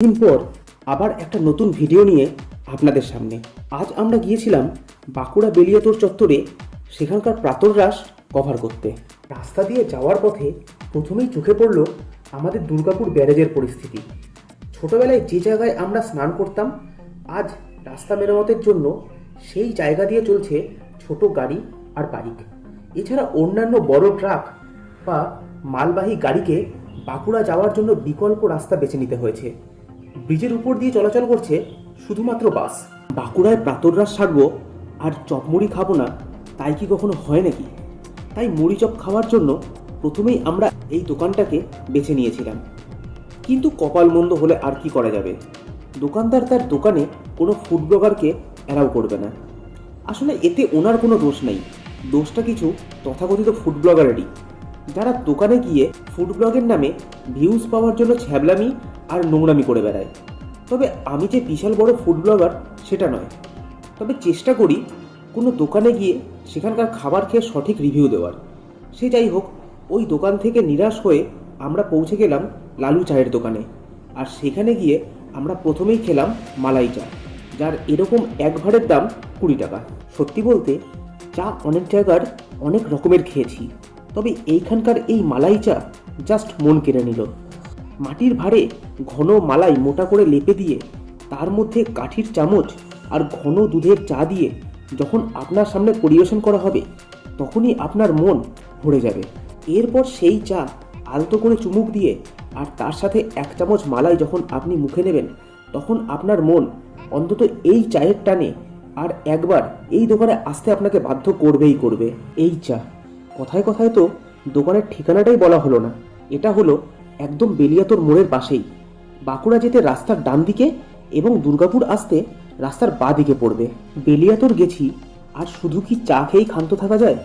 দিন পর আবার একটা নতুন ভিডিও নিয়ে আপনাদের সামনে। আজ আমরা গিয়েছিলাম বাঁকুড়া বেলিয়াতোর চত্বরে সেখানকার প্রাতরাস কভার করতে। রাস্তা দিয়ে যাওয়ার পথে প্রথমেই চোখে পড়ল আমাদের দুর্গাপুর ব্যারেজের পরিস্থিতি। ছোটবেলায় যে জায়গায় আমরা স্নান করতাম, আজ রাস্তা মেরামতের জন্য সেই জায়গা দিয়ে চলছে ছোট গাড়ি আর বাইক। এছাড়া অন্যান্য বড় ট্রাক বা মালবাহী গাড়িকে বাঁকুড়া যাওয়ার জন্য বিকল্প রাস্তা বেছে নিতে হয়েছে। ব্রিজের উপর দিয়ে চলাচল করছে শুধুমাত্র বাস। বাঁকুড়ায় প্রাতরাস সারবো আর চপমুড়ি খাব না, তাই কি কখনো হয় নাকি? তাই মুড়ি চপ খাওয়ার জন্য প্রথমেই আমরা এই দোকানটাকে বেছে নিয়েছিলাম। কিন্তু কপাল মন্দ হলে আর কি করা যাবে? দোকানদার তার দোকানে কোনো ফুড ব্লগারকে অ্যালাউ করবে না। আসলে এতে ওনার কোনো দোষ নেই। দোষটা কিছু তথাকথিত ফুড ব্লগারেরই যারা দোকানে গিয়ে ফুড ব্লগের নামে ভিউজ পাওয়ার জন্য ছ্যাবলামি আর নোংরামি করে বেড়ায়। তবে আমি যে বিশাল বড় ফুড ব্লগার সেটা নয়। তবে চেষ্টা করি কোনো দোকানে গিয়ে সেখানকার খাবার খেয়ে সঠিক রিভিউ দেওয়ার। সে যাই হোক, ওই দোকান থেকে নিরাশ হয়ে আমরা পৌঁছে গেলাম লালু চায়ের দোকানে। আর সেখানে গিয়ে আমরা প্রথমেই খেলাম মালাই চা, যার এরকম এক ভাড়ের দাম কুড়ি টাকা। সত্যি বলতে, চা অনেক জায়গার অনেক রকমের খেয়েছি। তবে এইখানকার এই মালাই চা জাস্ট মন কেড়ে নিল। মাটির ভাঁড়ে ঘন মালাই মোটা করে লেপে দিয়ে তার মধ্যে কাঠির চামচ আর ঘন দুধের চা দিয়ে যখন আপনার সামনে পরিবেশন করা হবে, তখনই আপনার মন ভরে যাবে। এরপর সেই চা আলতো করে চুমুক দিয়ে আর তার সাথে এক চামচ মালাই যখন আপনি মুখে নেবেন, তখন আপনার মন অন্তত এই চায়ের টানে আর একবার এই দোকানে আসতে আপনাকে বাধ্য করবেই করবে। এই চা। কথায় কথায় তো দোকানের ঠিকানাটাই বলা হলো না। এটা হলো একদম বেলিয়াতোর মোড়ের পাশেই। বাঁকুড়া যেতে রাস্তার ডান দিকে এবং দুর্গাপুর আসতে রাস্তার বাঁ দিকে পড়বে। বেলিয়াতোর গেছি, আর শুধু কি চা খেয়েই ক্ষান্ত থাকা যায়?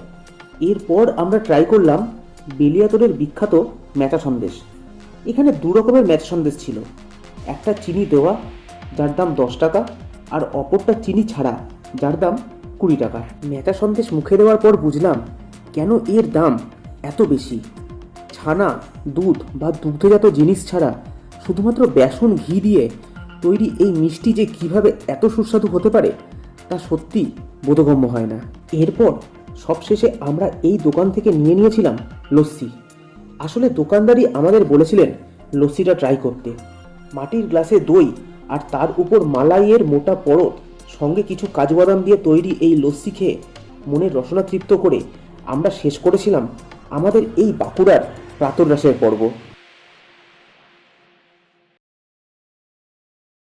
এরপর আমরা ট্রাই করলাম বেলিয়াতোরের বিখ্যাত ম্যাচা সন্দেশ। এখানে দু রকমের ম্যাচ সন্দেশ ছিল। একটা চিনি দেওয়া, যার দাম দশ টাকা, আর অপরটা চিনি ছাড়া, যার দাম কুড়ি টাকা। ম্যাচা সন্দেশ মুখে দেওয়ার পর বুঝলাম কেন এর দাম এত বেশি? ছানা, দুধ বা দুগ্ধজাত জিনিস ছাড়া শুধুমাত্র বেসন ঘি দিয়ে তৈরি এই মিষ্টি যে কীভাবে এত সুস্বাদু হতে পারে, তা সত্যি বোধগম্য হয় না। এরপর সবশেষে আমরা এই দোকান থেকে নিয়ে নিয়েছিলাম লস্যি। আসলে দোকানদারই আমাদের বলেছিলেন লস্যিটা ট্রাই করতে। মাটির গ্লাসে দই আর তার উপর মালাইয়ের মোটা পরত সঙ্গে কিছু কাজু বাদাম দিয়ে তৈরি এই লস্যি খেয়ে মনের রসনা তৃপ্ত করে আমরা শেষ করেছিলাম আমাদের এই বাঁকুড়ার প্রাতরাসের পর্ব।